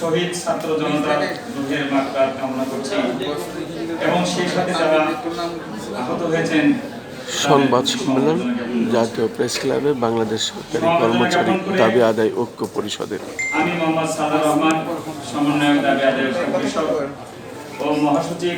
শহীদ ছাত্র জনতার রুহের মাত্রার কামনা করছি। এবং সেই সাথে যারা আহত হয়েছেন সংবাদ সম্মেলন জাতীয় প্রেস ক্লাবে বাংলাদেশ সরকারি কর্মচারী দাবি আদায় ঐক্য পরিষদের। আমি মোহাম্মদ সাদা রহমান সমন্বয়ক দাবি আদায় ঐক্য পরিষদ ও মহাসচিব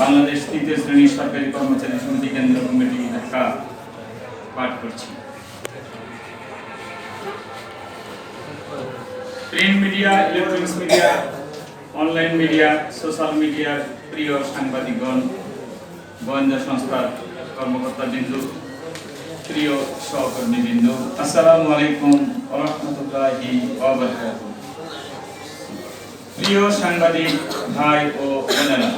বাংলাদেশ তৃতীয় শ্রেণির সরকারি কর্মচারী সমিতি কেন্দ্র কমিটি ঢাকা পাঠ করছি। Print media, electronics media, online media, social মিডিয়ার প্রিয় সাংবাদিকগণ, গোয়েন্দা সংস্থার কর্মকর্তা বিন্দু, প্রিয় সহকর্মী বিন্দু আসসালামু আলাইকুম রহমতুল্লাহি প্রিয় সাংবাদিক ভাই ও বোনেরা,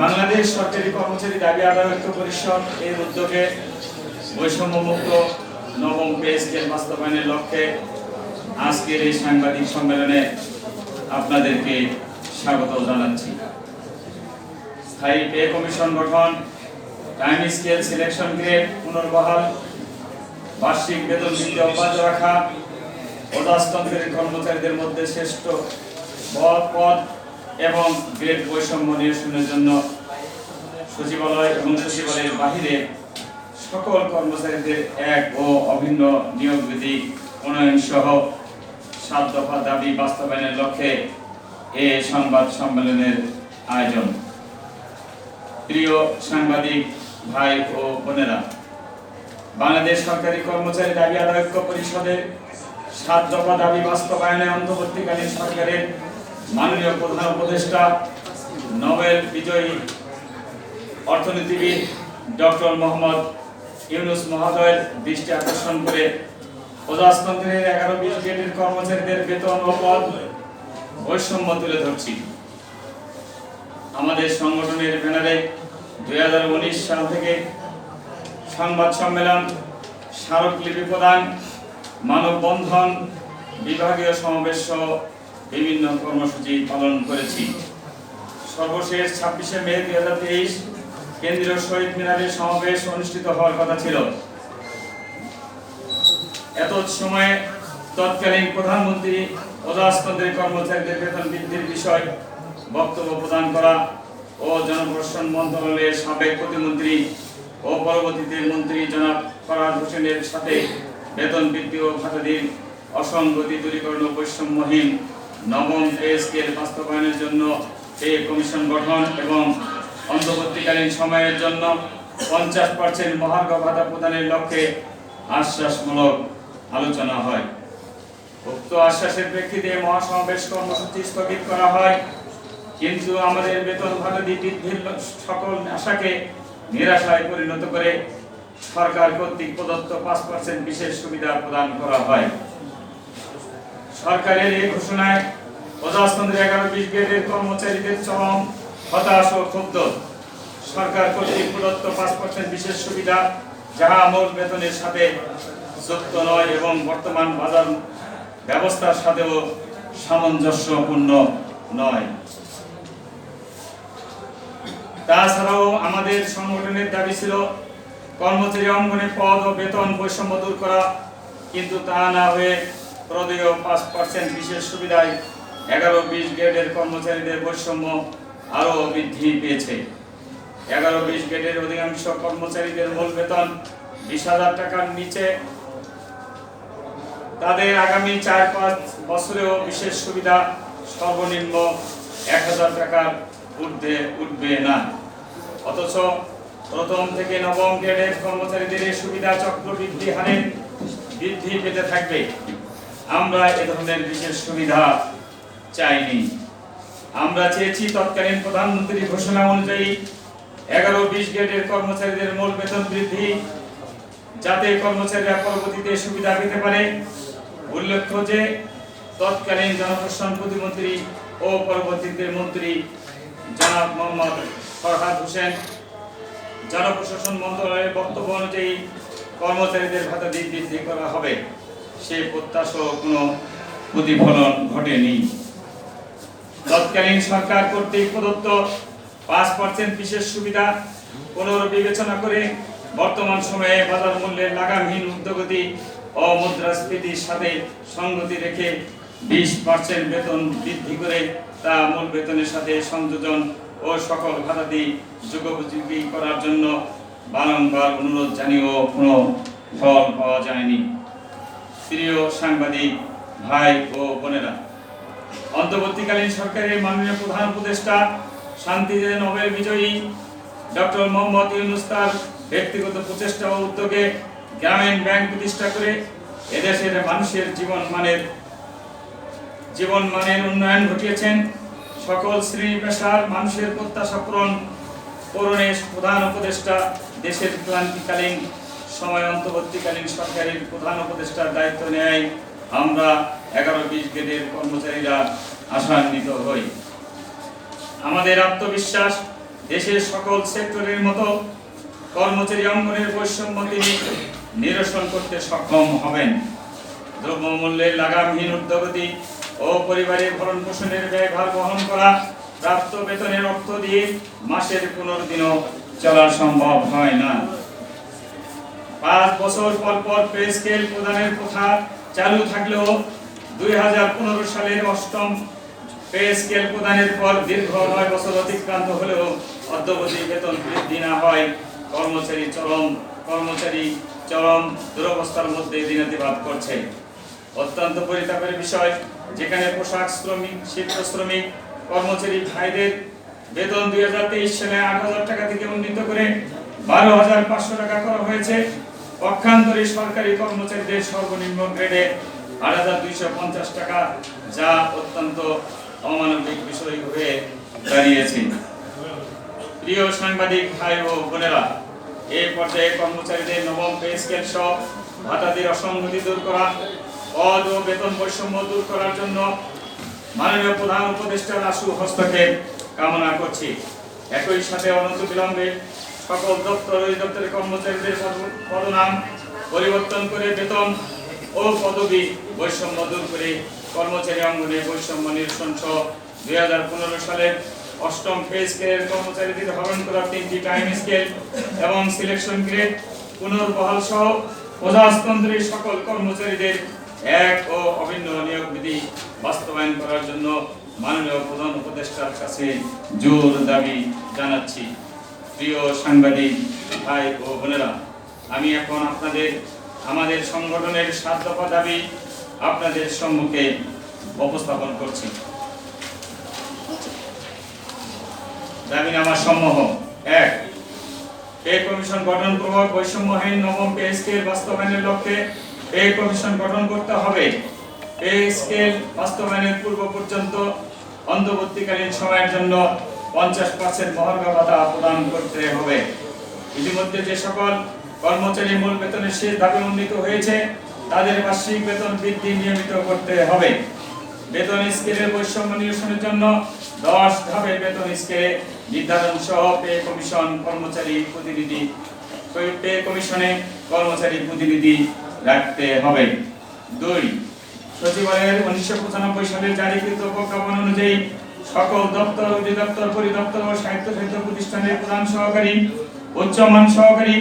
বাংলাদেশ সরকারি কর্মচারী দাবি আদায় ঐক্য পরিষদ এর উদ্যোগে বৈষম্যমুক্ত নবম পে স্কেল বাস্তবায়নের লক্ষ্যে আজকের এই সাংবাদিক সম্মেলনে আপনাদেরকে স্বাগত জানাচ্ছি। স্থায়ী পে কমিশন গঠন, টাইম স্কেল সিলেকশন গ্রেড পুনর্বহাল, বার্ষিক বেতন বৃদ্ধি অব্যাহত রাখা প্রজাতন্ত্রের কর্মচারীদের মধ্যে শ্রেষ্ঠ পদ পদ এবং গ্রেড বৈষম্য নিরসনের জন্য সচিবালয় এবং সচিবালয়ের বাহিরে সকল কর্মচারীদের এক ও অভিন্ন নিয়োগ বিধি প্রণয়ন সহ সাত দফা দাবি বাস্তবায়নের লক্ষ্যে এ সংবাদ সম্মেলনের আয়োজন। প্রিয় সাংবাদিক, ভাই ও বোনেরা, বাংলাদেশ সরকারি কর্মচারী দাবি আদায় ঐক্য পরিষদের সাত দফা দাবি বাস্তবায়নে অন্তর্বর্তীকালীন সরকারের মাননীয় প্রধান উপদেষ্টা, নোবেল বিজয়ী অর্থনীতিবিদ ডক্টর মোহাম্মদ ইউনুস মহোদয়ের দৃষ্টি আকর্ষণ করে প্রজাতন্ত্রের এগারো বিশ গ্রেডের কর্মচারীদের বেতন ও পদ বৈষম্য তুলে ধরছি। আমাদের সংগঠনের ব্যানারে দুই হাজার উনিশ সাল থেকে সংবাদ সম্মেলন স্মারকলিপি প্রদান মানববন্ধন বিভাগীয় সমাবেশ সহ বিভিন্ন কর্মসূচি পালন করেছি। সর্বশেষ ছাব্বিশে মে দুই হাজার তেইশ কেন্দ্রীয় শহীদ মিনারে সমাবেশ অনুষ্ঠিত হওয়ার কথা ছিল। এত সময়ে তৎকালীন প্রধানমন্ত্রী প্রজাতন্ত্রের কর্মচারীদের বেতন বৃদ্ধির বিষয় বক্তব্য প্রদান করা ও জনপ্রশাসন মন্ত্রণালয়ের সাবেক প্রতিমন্ত্রী ও পরবর্তীতে মন্ত্রী জনাব ফরাদ হোসেনের সাথে বেতন বৃদ্ধি ও ভাতাদির অসঙ্গতি দূরীকরণ বৈষম্যহীন নবম পে স্কেল বাস্তবায়নের জন্য পে কমিশন গঠন এবং অন্তর্বর্তীকালীন সময়ের জন্য পঞ্চাশ পার্সেন্ট মহার্ঘ ভাতা প্রদানের লক্ষ্যে আশ্বাসমূলক। আলোচনা হয়। উক্ত আশ্বাসের প্রেক্ষিতে মহাসমাবেশ কর্মসূচি স্থগিত করা হয়। কিন্তু আমাদের বেতন ভাতাদি বৃদ্ধির সকল আশাকে নিরাশায় পরিণত করে সরকার কর্তৃক প্রদত্ত পাঁচ পার্সেন্ট বিশেষ সুবিধা প্রদান করা হয়। সরকারের এই ঘোষণায় প্রজাতন্ত্রের এগারো বিশ গ্রেডের কর্মচারীদের চরম হতাশ ও ক্ষুব্ধ। সরকার কর্তৃক প্রদত্ত পাঁচ পার্সেন্ট বিশেষ সুবিধা যাহা মূল বেতনের সাথে যুক্ত নয় এবং বর্তমান বাজার ব্যবস্থার সাথেও সামঞ্জস্যপূর্ণ নয়। তাছাড়াও আমাদের সংগঠনের দাবি ছিল, কর্মচারী অঙ্গনে পদ ও বেতন বৈষম্য দূর করা, কিন্তু তা না হয়ে প্রদেয় পাঁচ পার্সেন্ট বিশেষ সুবিধায় এগারো বিশ গ্রেডের কর্মচারীদের বৈষম্য আরও বৃদ্ধি পেয়েছে। এগারো বিশ গ্রেডের অধিকাংশ কর্মচারীদের মূল বেতন বিশ হাজার টাকার নিচে তাদের আগামী চার পাঁচ বছরেও বিশেষ সুবিধা সর্বনিম্ন এক হাজার টাকার ঊর্ধ্বে উঠবে না। অথচ প্রথম থেকে নবম গ্রেডের কর্মচারীদের এই সুবিধা চক্রবৃদ্ধি হারে বৃদ্ধি পেতে থাকবে। আমরা এ ধরনের বিশেষ সুবিধা চাইনি। আমরা চেয়েছি তৎকালীন প্রধানমন্ত্রীর ঘোষণা অনুযায়ী এগারো বিশ গ্রেডের কর্মচারীদের মূল বেতন বৃদ্ধি, যাতে কর্মচারীরা পরবর্তীতে সুবিধা পেতে পারে। উল্লেখ্য যে, তৎকালীন জনপ্রশাসন প্রতিমন্ত্রী ও পরবর্তীতে মন্ত্রী জনাব মোহাম্মদ ফরহাদ হোসেন জনপ্রশাসন মন্ত্রণালয়ের বক্তব্য অনুযায়ী কর্মচারীদের ভাতা দিয়ে বৃদ্ধি করা হবে, সে প্রত্যাশাও কোনো প্রতিফলন ঘটেনি। তৎকালীন সরকার কর্তৃক প্রদত্ত পাঁচ পার্সেন্ট বিশেষ সুবিধা পুনর্বিবেচনা করে বর্তমান সময়ে বাজার মূল্যের লাগামহীন উদ্যোগতি ও সাথে সঙ্গতি রেখে বিশ পার্সেন্ট বেতন বৃদ্ধি করে তা মূল বেতনের সাথে সংযোজন ও সকল যুগোপযোগী করার জন্য বারংবার অনুরোধ জানিয়েও কোনো ফল পাওয়া যায়নি। প্রিয় সাংবাদিক, ভাই ও বোনেরা, অন্তর্বর্তীকালীন সরকারের মাননীয় প্রধান উপদেষ্টা, শান্তিতে নোবেল বিজয়ী ডক্টর মোহাম্মদ ইউনুস ব্যক্তিগত প্রচেষ্টা ও উদ্যোগে গ্রামীণ ব্যাংক প্রতিষ্ঠা করে এদেশের মানুষের জীবন মানের জীবন মানের উন্নয়ন ঘটিয়েছেন। সকল শ্রেণি পেশার মানুষের প্রত্যাশা পূরণ পূরণে প্রধান উপদেষ্টা দেশের ক্লান্তিকালীন সময় অন্তর্বর্তীকালীন সরকারের প্রধান উপদেষ্টার দায়িত্ব নেয়। আমরা এগারো বিশ গ্রেডের কর্মচারীরা আশান্বিত হই। আমাদের আত্মবিশ্বাস দেশের সকল সেক্টরের মতো কর্মচারী অঙ্গনের বৈষম্য তিনি নিরসন করতে সক্ষম হবেন। দ্রব্যমূল্যের লাগামহীন ঊর্ধ্বগতি ও পরিবারের ভরণ পোষণের ব্যয়ভার বহন করা, প্রাপ্ত বেতনের অর্থ দিয়ে মাসের পনেরো দিনও চলা সম্ভব হয় না। পাঁচ বছর পর পর পে স্কেল প্রদানের প্রথা চালু থাকলেও দুই হাজার পনেরো সালের অষ্টম পে স্কেল প্রদানের পর দীর্ঘ নয় বছর অতিক্রান্ত হলেও অদ্যবধি বেতন বৃদ্ধি না হয়। কর্মচারী চরম, কর্মচারী চরম দুরবস্থার মধ্যে দিনাতিবাদ করছে। অত্যন্ত পরিতাপের বিষয়, যেখানে পোশাক শ্রমিক, শিল্প শ্রমিক, কর্মচারী ভাইদের বেতন দুই হাজার তেইশ সালে আট হাজার টাকা থেকে উন্নীত করে বারো হাজার পাঁচশো টাকা করা হয়েছে। পক্ষান্তরে সরকারি কর্মচারীদের সর্বনিম্ন গ্রেডে আট হাজার দুইশো পঞ্চাশ টাকা, যা অত্যন্ত অমানবিক বিষয় হয়ে দাঁড়িয়েছে। প্রিয় সাংবাদিক ভাই ও বোনেরা এই পর্যায়ে কর্মচারীদের নবম পে স্কেল সহ ভাতাদের অসঙ্গতি দূর করা পদ ও বেতন বৈষম্য দূর করার জন্য মাননীয় প্রধান উপদেষ্টার আশু হস্তক্ষেপ কামনা করছি। একই সাথে অনন্ত বিলম্বে সকল দপ্তর অধিদপ্তরের কর্মচারীদের পদনাম পরিবর্তন করে বেতন ও পদবি বৈষম্য দূর করে কর্মচারী অঙ্গনে বৈষম্য নিরসন সহ দুই হাজার পনেরো সালের অষ্টম পে স্কেলের কর্মচারীদের হরণ করা তিনটি টাইম স্কেল এবং সিলেকশন গ্রেড পুনর্বহাল সহ প্রজাতন্ত্রের সকল কর্মচারীদের এক ও অভিন্ন নিয়োগ বিধি বাস্তবায়ন করার জন্য মাননীয় প্রধান উপদেষ্টার কাছে জোর দাবি জানাচ্ছি। প্রিয় সাংবাদিক, ভাই ও বোনেরা, আমি এখন আপনাদের, আমাদের সংগঠনের সাত দফা দাবি আপনাদের সম্মুখে উপস্থাপন করছি। দাবিনামা সমূহ এক পে কমিশন গঠন পূর্বক বৈষম্যহীন নবম পে স্কেল বাস্তবায়নের লক্ষ্যে। পে কমিশন গঠন করতে হবে পে স্কেল বাস্তবায়নের পূর্ব পর্যন্ত অন্তর্বর্তীকালীন সময়ের জন্য পঞ্চাশ পার্সেন্ট মহার্ঘ ভাতা প্রদান করতে হবে। ইতিমধ্যে যে সকল কর্মচারী মূল বেতনের শেষ ধাপে উন্নীত হয়েছে, তাদের বার্ষিক বেতন বৃদ্ধি নিয়মিত করতে হবে। বেতন স্কেলের বৈষম্য নিরসনের জন্য দশ ধাপে বেতন স্কেলে নির্ধারণ সহ পে কমিশন কর্মচারী প্রতিনিধি, পে কমিশনে কর্মচারী প্রতিনিধি রাখতে হবে। দুই, সচিবালয়ের উনিশশো পঁচানব্বই সালের জারিকৃত প্রজ্ঞাপন অনুযায়ী সকল দপ্তর, অধিদপ্তর, পরিদপ্তর ও সাহিত্য সাহিত্য প্রতিষ্ঠানের প্রধান সহকারী, উচ্চমান সহকারী,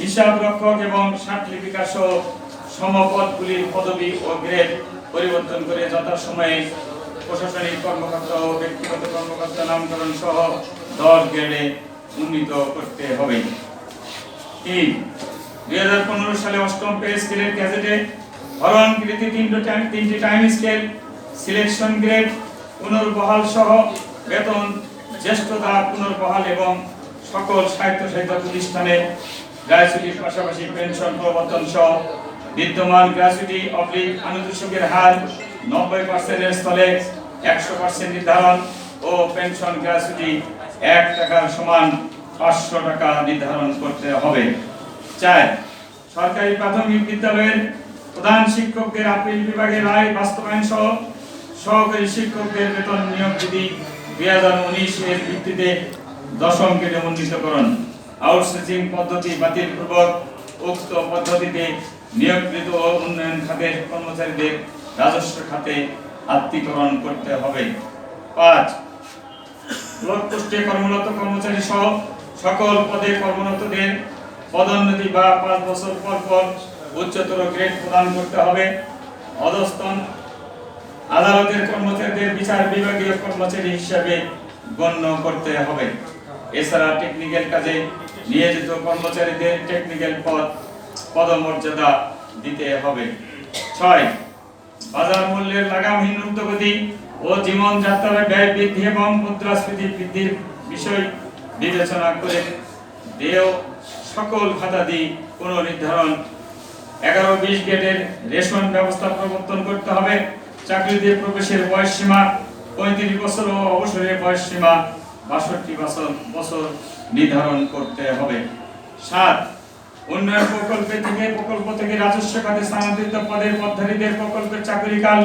হিসাব রক্ষক এবং লিপিকা সহ সমপদগুলির পদবি ও গ্রেড পরিবর্তন করে যথাসময়ে প্রশাসনিক কর্মকর্তা ও ব্যক্তিগত কর্মকর্তা নামকরণ সহ দশ গ্রেডে উন্নীত করতে হবে। তিন দুই হাজার পনেরো সালে অষ্টম পে স্কেলের গ্যাজেটে হরণকৃতি তিনটি টাইম তিনটি টাইম স্কেল, সিলেকশন গ্রেড, পুনর্বহাল সহ বেতন, জ্যেষ্ঠতা পুনর্বহাল এবং সকল সাহিত্য প্রতিষ্ঠানে গ্র্যাচুইটির পাশাপাশি পেনশন প্রবর্তন সহ বিদ্যমান গ্র্যাচুইটি অবলিক আনুতোষকের হার নব্বই পার্সেন্টের স্থলে একশো পার্সেন্ট নির্ধারণ ও পেনশন গ্র্যাচুইটি এক টাকার সমান পাঁচশো টাকা নির্ধারণ করতে হবে। চার, সরকারি প্রাথমিক বিদ্যালয়ের প্রধান শিক্ষকদের আপিল বিভাগের রায় বাস্তবায়ন সহ সহকারী শিক্ষকদের বেতন নিয়োগ বিধি দুই হাজার উনিশ এর ভিত্তিতে দশম গ্রেডে উন্নীতকরণ। আউটসোর্সিং পদ্ধতি বাতিল পূর্বক উক্ত পদ্ধতিতে নিয়োগকৃত ও উন্নয়ন খাতের কর্মচারীদের রাজস্ব খাতে আত্মীকরণ করতে হবে। পাঁচ পোস্টে কর্মরত কর্মচারী সহ সকল পদে কর্মরতদের পদোন্নতি বা পাঁচ বছর পর পর উচ্চতর গ্রেড প্রদান করতে হবে। অধস্তন আদালতের কর্মচারীদের বিচার বিভাগীয় কর্মচারী হিসাবে গণ্য করতে হবে। এছাড়া টেকনিক্যাল কাজে নিয়োজিত কর্মচারীদের টেকনিক্যাল পদ, পদমর্যাদা দিতে হবে। ছয়, বাজার মূল্যের লাগামহীন ঊর্ধ্বগতি ও জীবনযাত্রার ব্যয় বৃদ্ধি এবং মুদ্রাস্ফীতি বৃদ্ধির বিষয় বিবেচনা করে দেয় সকল খাতাদি পুনর্নির্ধারণ। এগারো বিশ গেটের রেশন ব্যবস্থা প্রবর্তন করতে হবে। চাকরিতে প্রবেশের বয়স সীমা পঁয়ত্রিশ বছর ও অবসরের বয়স সীমা বাষট্টি বছর বছর নির্ধারণ করতে হবে। সাত, উন্নয়ন প্রকল্পে থেকে প্রকল্প থেকে রাজস্ব খাতে স্থানান্তরিত পদের পদধারীদের প্রকল্পের চাকরিকাল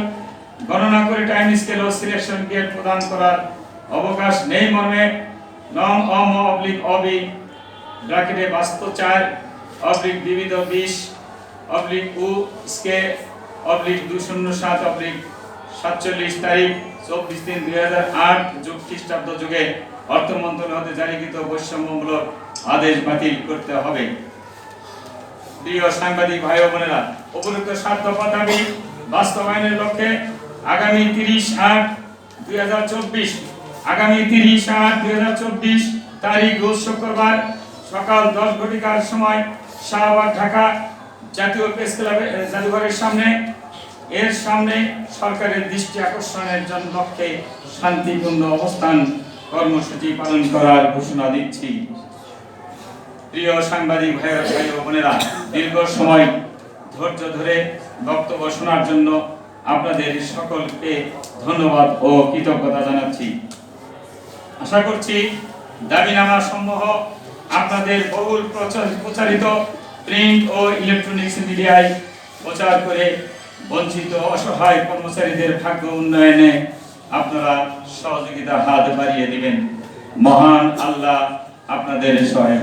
গণনা করে টাইম স্কেল ও সিলেকশন গ্রেড প্রদান করার অবকাশ নেই মর্মে নম অম অবলিক অবি ব্র্যাকেটে বাস্তব চার অবলিক বিবিধ বিশ অবলিক উ স্কে অবলিক দুই শূন্য সাত অবলিক সাতচল্লিশ তারিখ চব্বিশ তিন দুই হাজার আট যুগ খ্রিস্টাব্দ যুগে অর্থ মন্ত্রণালয় হতে জারিকৃত বৈষম্যমূলক আদেশ বাতিল করতে হবে। প্রিয় সাংবাদিক ভাই বোনেরা উপযুক্ত দফা দাবি বাস্তবায়নের লক্ষ্যে আগামী তিরিশ আট দুই হাজার চব্বিশ, আগামী তিরিশ আট দুই হাজার চব্বিশ, তারিখ রোজ শুক্রবার সকাল দশ ঘটিকার সময় শাহবাগ ঢাকা জাতীয় প্রেস ক্লাবের জাদুঘরের সামনে। এর সামনে সরকারের দৃষ্টি আকর্ষণের জন্য লক্ষ্যে শান্তিপূর্ণ অবস্থান কর্মসূচি পালন করার ঘোষণা দিচ্ছি। প্রিয় সাংবাদিক ভাই ভাই বোনেরা, দীর্ঘ সময় ধৈর্য ধরে বক্তব্য শোনার জন্য আপনাদের সকলকে ধন্যবাদ ও কৃতজ্ঞতা জানাচ্ছি। আশা করছি দাবিনামা সমূহ আপনাদের বহুল প্রচারিত প্রিন্ট ও ইলেকট্রনিক্স মিডিয়ায় প্রচার করে বঞ্চিত অসহায় কর্মচারীদের ভাগ্য উন্নয়নে আপনারা সহযোগিতা হাত বাড়িয়ে দিবেন। মহান আল্লাহ আপনাদের সহায়